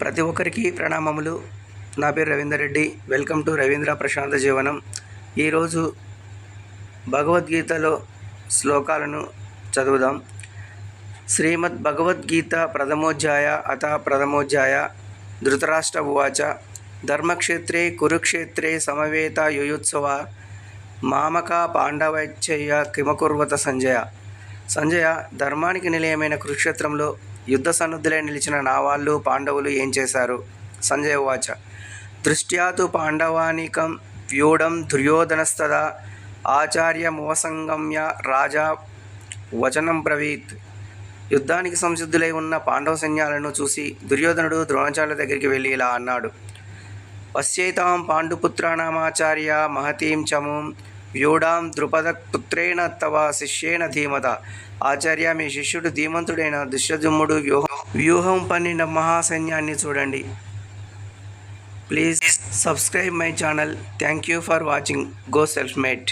ప్రతి ఒక్కరికి ప్రణామములు. నా పేరు Ravinder Reddy. Welcome to Ravindra Prashanta Jeevanam. ఈరోజు భగవద్గీతలో శ్లోకాలను చదువుదాం. శ్రీమద్ భగవద్గీత ప్రథమోధ్యాయ అత ప్రథమోధ్యాయ ధృతరాష్ట్ర ఉవాచ ధర్మక్షేత్రే కురుక్షేత్రే సమవేత యుయుత్సవ మామక పాండవచ్చయ్య కిమకుర్వత సంజయ. సంజయ ధర్మానికి నిలయమైన కురుక్షేత్రంలో యుద్ధ సన్నద్ధులై నిలిచిన నా వాళ్ళు పాండవులు ఏం చేశారు? సంజయ ఉవాచ దృష్ట్యాతు పాండవానికం వ్యూఢం ఆచార్య ఆచార్యమువసంగమ్య రాజా వచనం ప్రవీత్. యుద్ధానికి సంసిద్ధులై ఉన్న పాండవ సైన్యాలను చూసి దుర్యోధనుడు ద్రోణాచార్య దగ్గరికి వెళ్ళి ఇలా అన్నాడు. పశ్యేతాం పాండుపుత్రానామాచార్య మహతీం చముం యూడాం ద్రుపద పుత్రేణ తవ శిష్యేణ ధీమత. ఆచార్య మీ శిష్యుడు ధీమంతుడైన దుశ్యజుమ్ముడు వ్యూహం వ్యూహం పన్నిన మహాసైన్యాన్ని చూడండి. Please subscribe my channel. Thank you for watching. Go self mate.